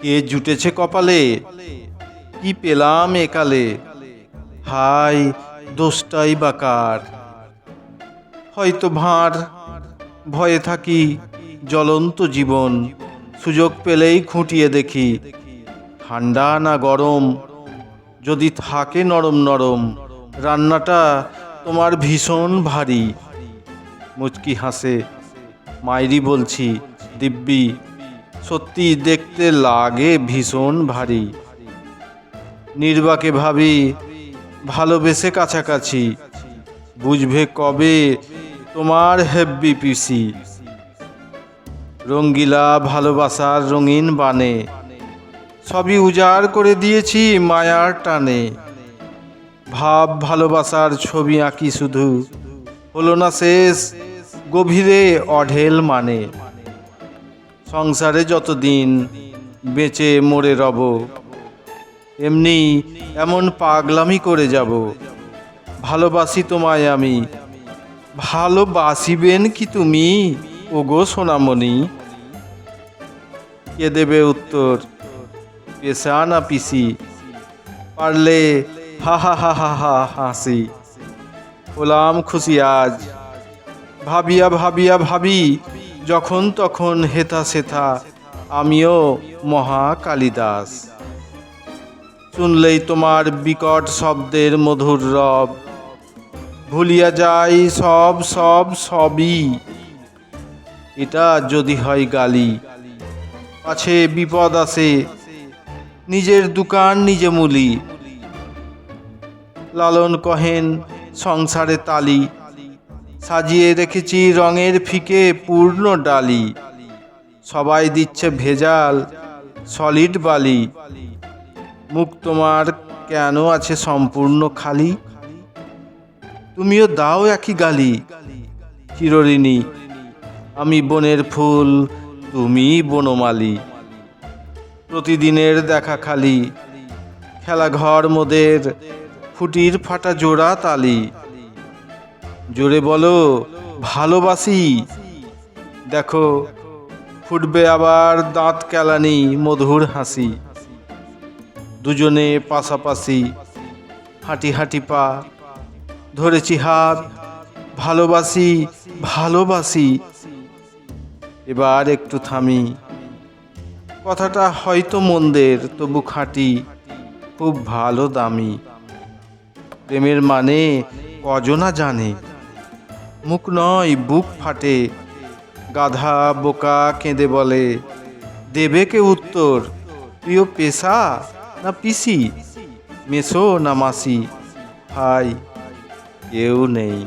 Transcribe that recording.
কে জুটেছে কপালে। কি পেলাম একালে হাই দোষটাই বাকার হয়তো ভাঁড়, ভয়ে থাকি, জ্বলন্ত জীবন, সুযোগ পেলেই খুঁটিয়ে দেখি। ঠান্ডা না গরম, যদি থাকে নরম নরম, রান্নাটা তোমার ভীষণ ভারী। মুচকি হাসে, মাইরি বলছি, দিব্যি সত্যি দেখতে লাগে ভীষণ ভারী। নির্বাকে ভাবি, ভালোবেসে কাছাকাছি। বুঝবে কবে তোমার হেব্বি পিসি। রঙ্গিলা ভালোবাসার রঙিন বানে। সবই উজাড় করে দিয়েছি মায়ার টানে। ভাব ভালোবাসার ছবি আঁকি শুধু। হলো না শেষ, গভীরে অঢেল মানে। সংসারে যতদিন বেঁচে মরে রব এমনি এমন পাগলামি করে যাব। ভালোবাসি তোমায় আমি। ভালোবাসিবেন কি তুমি? ওগো সোনামণি। কে দেবে উত্তর? পেশা না পিসি? পারলে হা হা হা হা হা, হাসি। হলাম খুশি আজ। ভাবিয়া ভাবিয়া, ভাবি যখন তখন হেথা সেথা, আমিও মহা কালিদাস শুনলেই তোমার বিকট শব্দের মধুর রব। ভুলিয়া যাই সব সব, সবই। এটা যদি হয় গালি, পাছে বিপদ আসে নিজের দোকান নিজে মুলি। লালন কহেন সংসারে তালি সাজিয়ে রেখেছি রঙের ফিকে পূর্ণ ডালি। সবাই দিচ্ছে ভেজাল সলিড বালি। মুখ তোমার কেন আছে সম্পূর্ণ খালি? তুমিও দাও একই গালি চিরঋণী আমি বনের ফুল, তুমি বনমালী। প্রতিদিনের দেখা খালি, খেলাঘর মোদের, ফুটির ফাটা জোড়া তালি। জোরে বলো, ভালোবাসি। দেখো, ফুটবে আবার দাঁত কেলানি মধুর হাসি। দুজনে পাশাপাশি হাঁটি হাঁটি পা ধরেছি হাত। ভালোবাসি ভালোবাসি। এবার একটু থামি। কথাটা হয়তো মন্দের, তবু খাঁটি, খুব ভালো দামি। প্রেমের মানে কজনা জানে। মুখ নয়, বুক ফাটে। গাধা বোকা কেঁদে বলে, দেবে কে উত্তর? প্রিয় পেশা না পিসি? মেসো না মাসি? ভাই, কেউ নেই।